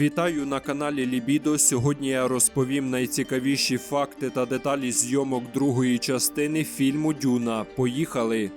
Вітаю на каналі Лібідо. Сьогодні я розповім найцікавіші факти та деталі зйомок другої частини фільму Дюна. Поїхали!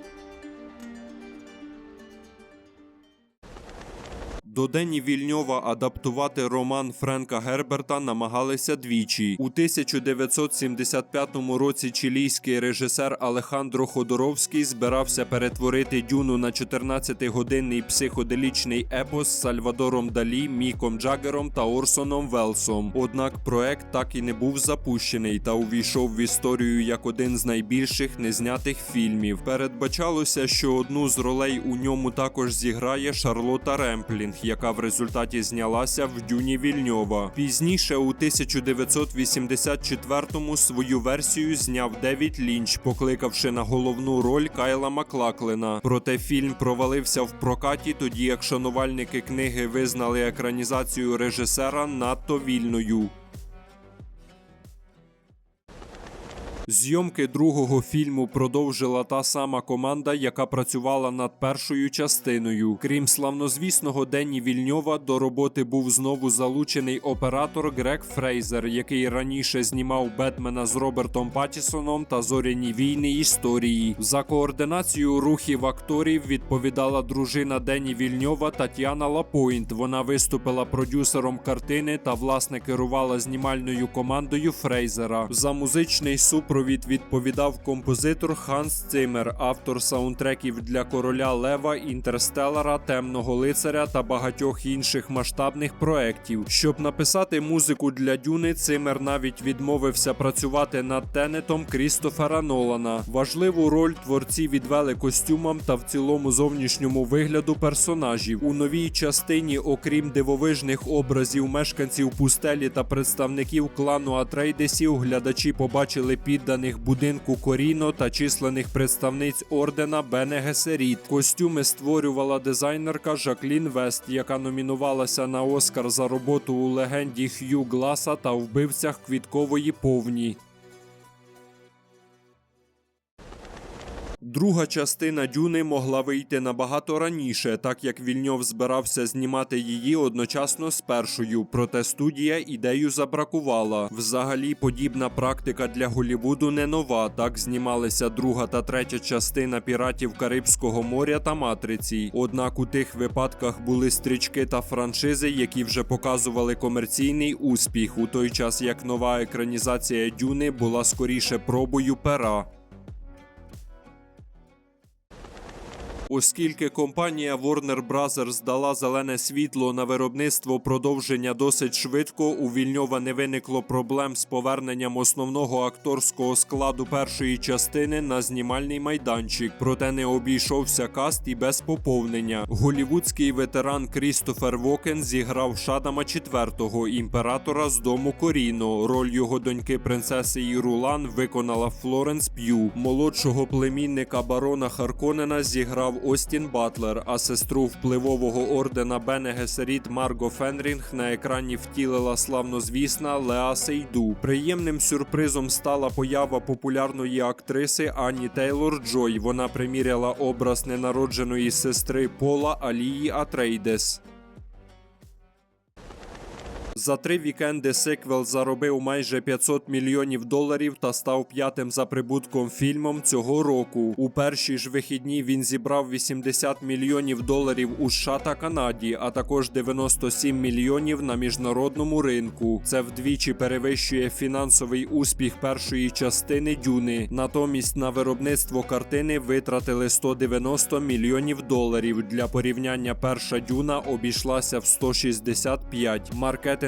До Дені Вільньова адаптувати роман Френка Герберта намагалися двічі. У 1975 році чилійський режисер Алехандро Ходоровський збирався перетворити Дюну на 14-годинний психоделічний епос з Сальвадором Далі, Міком Джаггером та Орсоном Велсом. Однак проект так і не був запущений та увійшов в історію як один з найбільших незнятих фільмів. Передбачалося, що одну з ролей у ньому також зіграє Шарлота Ремплінг, яка в результаті знялася в Дюні Вільньова. Пізніше, у 1984-му, свою версію зняв Девід Лінч, покликавши на головну роль Кайла Маклаклена. Проте фільм провалився в прокаті, тоді як шанувальники книги визнали екранізацію режисера надто вільною. Зйомки другого фільму продовжила та сама команда, яка працювала над першою частиною. Крім славнозвісного Денні Вільньова, до роботи був знову залучений оператор Грег Фрейзер, який раніше знімав Бетмена з Робертом Паттісоном та Зоряні війни історії. За координацію рухів акторів відповідала дружина Денні Вільньова Тетяна Лапойнт. Вона виступила продюсером картини та власне керувала знімальною командою Фрейзера. За музичний супровід відповідав композитор Ханс Цимер, автор саундтреків для короля Лева, Інтерстеллара, Темного лицаря та багатьох інших масштабних проєктів. Щоб написати музику для Дюни, Цимер навіть відмовився працювати над Тенетом Крістофера Нолана. Важливу роль творці відвели костюмам та в цілому зовнішньому вигляду персонажів. У новій частині, окрім дивовижних образів мешканців пустелі та представників клану Атрейдесів, глядачі побачили підданих будинку Коріно та численних представниць ордена Бене Гесеріт. Костюми створювала дизайнерка Жаклін Вест, яка номінувалася на Оскар за роботу у легенді Х'ю Гласа та вбивцях квіткової повні. Друга частина Дюни могла вийти набагато раніше, так як Вільньов збирався знімати її одночасно з першою, проте студія ідею забракувала. Взагалі, подібна практика для Голівуду не нова. Так знімалися друга та третя частина піратів Карибського моря та Матриці. Однак у тих випадках були стрічки та франшизи, які вже показували комерційний успіх, у той час як нова екранізація Дюни була скоріше пробою пера. Оскільки компанія Warner Bros. дала зелене світло на виробництво продовження досить швидко, у Вільньова не виникло проблем з поверненням основного акторського складу першої частини на знімальний майданчик, проте не обійшовся каст і без поповнення. Голівудський ветеран Крістофер Вокен зіграв Шадама IV, імператора з дому Коріно. Роль його доньки принцеси Ірулан виконала Флоренс П'ю. Молодшого племінника барона Харконена зіграв Остін Батлер, а сестру впливового ордена Бене Гесеріт Марго Фенрінг на екрані втілила славнозвісна Леа Сейду. Приємним сюрпризом стала поява популярної актриси Ані Тейлор Джой. Вона приміряла образ ненародженої сестри Пола Алії Атрейдес. За три вікенди сиквел заробив майже 500 мільйонів доларів та став п'ятим за прибутком фільмом цього року. У перші ж вихідні він зібрав 80 мільйонів доларів у США та Канаді, а також 97 мільйонів на міжнародному ринку. Це вдвічі перевищує фінансовий успіх першої частини Дюни. Натомість на виробництво картини витратили 190 мільйонів доларів. Для порівняння перша дюна обійшлася в 165.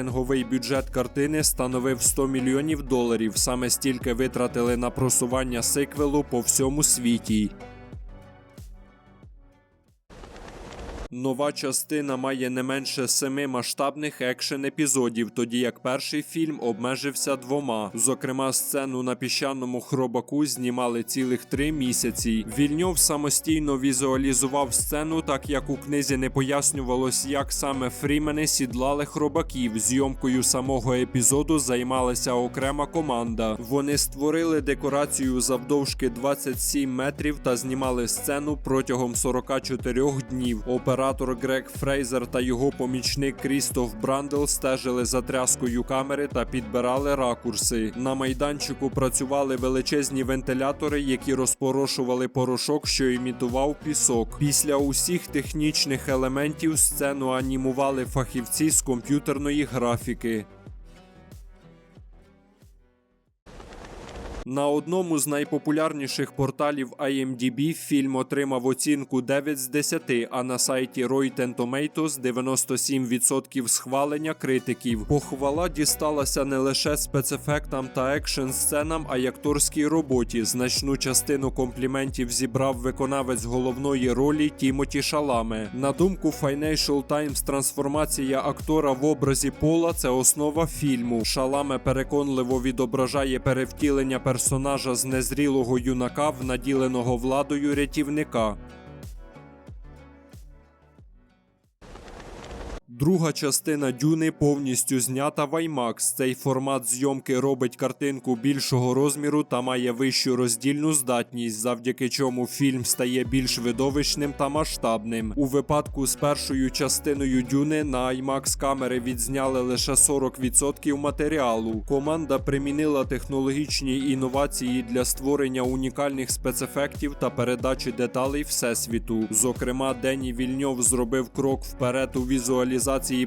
Маркетинговий бюджет картини становив 100 мільйонів доларів. Саме стільки витратили на просування сиквелу по всьому світі. Нова частина має не менше семи масштабних екшен епізодів, тоді як перший фільм обмежився двома. Зокрема, сцену на піщаному хробаку знімали цілих три місяці. Вільньов самостійно візуалізував сцену, так як у книзі не пояснювалось, як саме фрімени сідлали хробаків. Зйомкою самого епізоду займалася окрема команда. Вони створили декорацію завдовжки 27 метрів та знімали сцену протягом 44 днів. Оператор Оператор Грег Фрейзер та його помічник Крістоф Брандл стежили за тряскою камери та підбирали ракурси. На майданчику працювали величезні вентилятори, які розпорошували порошок, що імітував пісок. Після усіх технічних елементів сцену анімували фахівці з комп'ютерної графіки. На одному з найпопулярніших порталів IMDb фільм отримав оцінку 9 з 10, а на сайті Rotten Tomatoes 97% схвалення критиків. Похвала дісталася не лише спецефектам та екшн сценам, а й акторській роботі. Значну частину компліментів зібрав виконавець головної ролі Тімоті Шаламе. На думку Financial Times, трансформація актора в образі Пола це основа фільму. Шаламе переконливо відображає перевтілення персонажа з незрілого юнака в наділеного владою рятівника. Друга частина Дюни повністю знята в IMAX. Цей формат зйомки робить картинку більшого розміру та має вищу роздільну здатність, завдяки чому фільм стає більш видовищним та масштабним. У випадку з першою частиною Дюни на IMAX камери відзняли лише 40% матеріалу. Команда примінила технологічні інновації для створення унікальних спецефектів та передачі деталей всесвіту. Зокрема, Дені Вільньов зробив крок вперед у візуалізації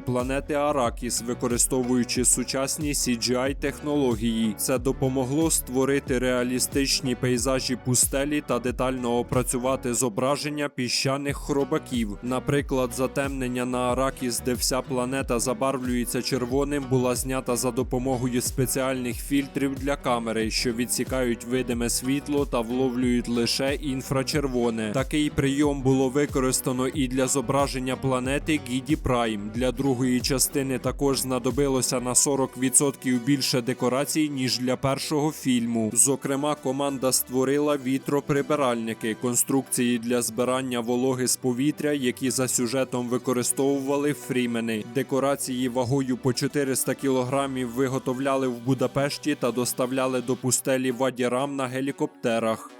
планети Аракіс, використовуючи сучасні CGI технології. Це допомогло створити реалістичні пейзажі пустелі та детально опрацювати зображення піщаних хробаків. Наприклад, затемнення на Аракіс, де вся планета забарвлюється червоним, була знята за допомогою спеціальних фільтрів для камери, що відсікають видиме світло та вловлюють лише інфрачервоне. Такий прийом було використано і для зображення планети Гіді Прайм. Для другої частини також знадобилося на 40% більше декорацій, ніж для першого фільму. Зокрема, команда створила вітроприбиральники, конструкції для збирання вологи з повітря, які за сюжетом використовували фрімени. Декорації вагою по 400 кілограмів виготовляли в Будапешті та доставляли до пустелі Вадірам на гелікоптерах.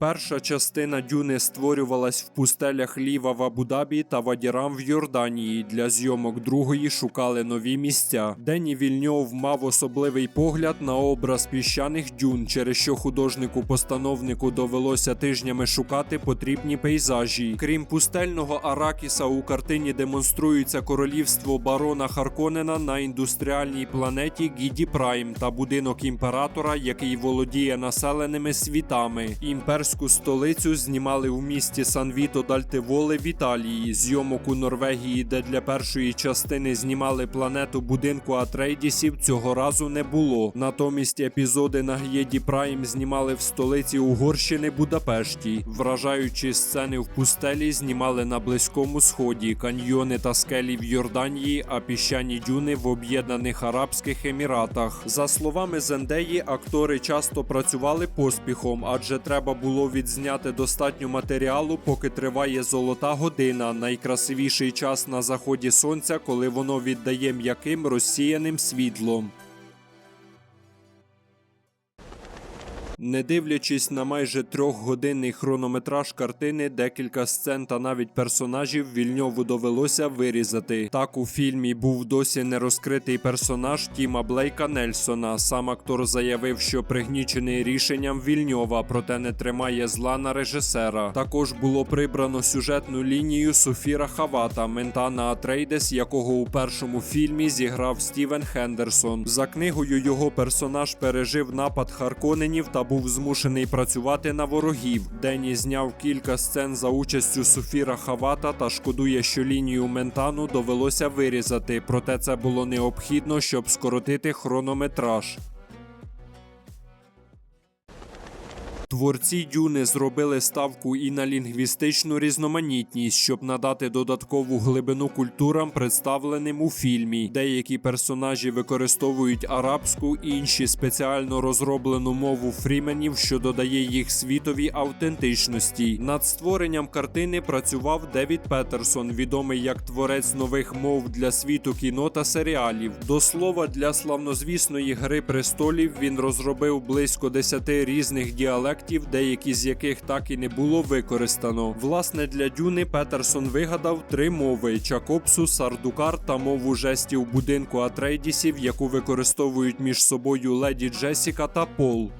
Перша частина Дюни створювалась в пустелях Ліва в Абу-Дабі та Вадірам в Йорданії. Для зйомок другої шукали нові місця. Дені Вільньов мав особливий погляд на образ піщаних дюн, через що художнику-постановнику довелося тижнями шукати потрібні пейзажі. Крім пустельного Аракіса, у картині демонструється королівство барона Харконена на індустріальній планеті Гіді Прайм та будинок імператора, який володіє населеними світами. Імперську столицю знімали у місті Сан-Віто Дальтиволе в Італії. Зйомок у Норвегії, де для першої частини знімали планету будинку Атрейдісів, цього разу не було. Натомість епізоди на Г'єді Прайм знімали в столиці Угорщини Будапешті. Вражаючі сцени в пустелі знімали на Близькому Сході, каньйони та скелі в Йорданії, а піщані дюни в Об'єднаних Арабських Еміратах. За словами Зендеї, актори часто працювали поспіхом, адже треба було відзняти достатньо матеріалу, поки триває золота година, найкрасивіший час на заході сонця, коли воно віддає м'яким розсіяним світлом. Не дивлячись на майже трьохгодинний хронометраж картини, декілька сцен та навіть персонажів вільньову довелося вирізати. Так у фільмі був досі не розкритий персонаж Тіма Блейка Нельсона. Сам актор заявив, що пригнічений рішенням вільньова, проте не тримає зла на режисера. Також було прибрано сюжетну лінію Софіра Хавата, Ментана Атрейдес, якого у першому фільмі зіграв Стівен Хендерсон. За книгою його персонаж пережив напад Харконенів та був змушений працювати на ворогів. Дені зняв кілька сцен за участю Суфіра Хавата та шкодує, що лінію Ментану довелося вирізати, проте це було необхідно, щоб скоротити хронометраж. Творці Дюни зробили ставку і на лінгвістичну різноманітність, щоб надати додаткову глибину культурам, представленим у фільмі. Деякі персонажі використовують арабську, інші спеціально розроблену мову фріменів, що додає їх світові автентичності. Над створенням картини працював Девід Петерсон, відомий як творець нових мов для світу кіно та серіалів. До слова, для славнозвісної гри престолів він розробив близько 10 різних діалектів проєктів, деякі з яких так і не було використано. Власне, для Дюни Петерсон вигадав три мови: Чакопсу, Сардукар та мову жестів будинку Атрейдісів, яку використовують між собою леді Джесіка та Пол.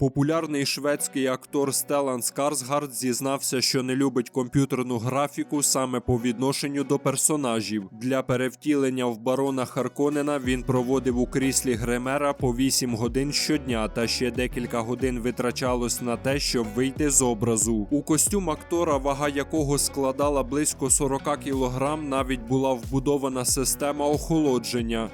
Популярний шведський актор Стелан Скарсгард зізнався, що не любить комп'ютерну графіку саме по відношенню до персонажів. Для перевтілення в барона Харконена він проводив у кріслі гримера по 8 годин щодня, та ще декілька годин витрачалось на те, щоб вийти з образу. У костюм актора, вага якого складала близько 40 кілограм, навіть була вбудована система охолодження.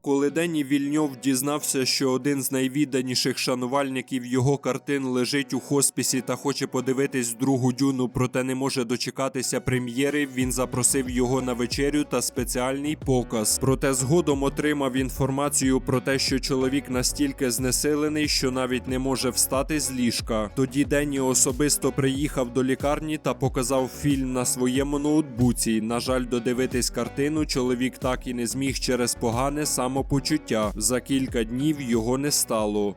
Коли Дені Вільньов дізнався, що один з найвідданіших шанувальників його картин лежить у хоспісі та хоче подивитись другу дюну, проте не може дочекатися прем'єри, він запросив його на вечерю та спеціальний показ. Проте згодом отримав інформацію про те, що чоловік настільки знесилений, що навіть не може встати з ліжка. Тоді Денні особисто приїхав до лікарні та показав фільм на своєму ноутбуці. На жаль, додивитись картину чоловік так і не зміг через погане самопочуття. За кілька днів його не стало.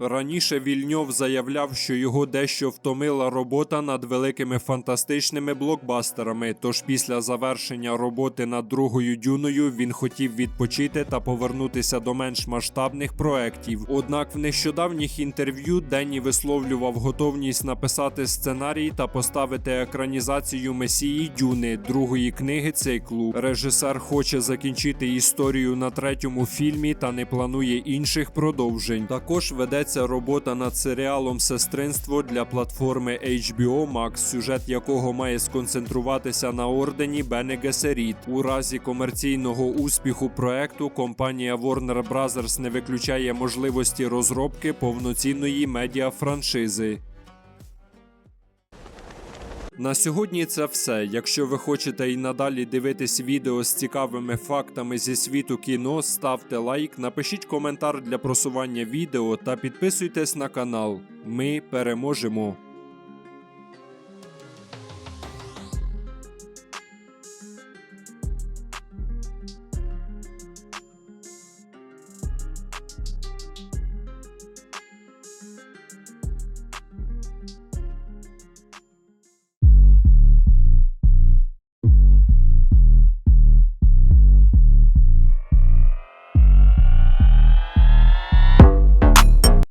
Раніше Вільньов заявляв, що його дещо втомила робота над великими фантастичними блокбастерами. Тож після завершення роботи над другою дюною він хотів відпочити та повернутися до менш масштабних проєктів. Однак в нещодавніх інтерв'ю Денні висловлював готовність написати сценарій та поставити екранізацію Месії Дюни, другої книги циклу. Режисер хоче закінчити історію на третьому фільмі та не планує інших продовжень. Також ведеться робота над серіалом Сестринство для платформи HBO Max, сюжет якого має сконцентруватися на ордені Бене Гесеріт. У разі комерційного успіху проекту компанія Warner Bros. не виключає можливості розробки повноцінної медіафраншизи. На сьогодні це все. Якщо ви хочете і надалі дивитись відео з цікавими фактами зі світу кіно, ставте лайк, напишіть коментар для просування відео та підписуйтесь на канал. Ми переможемо!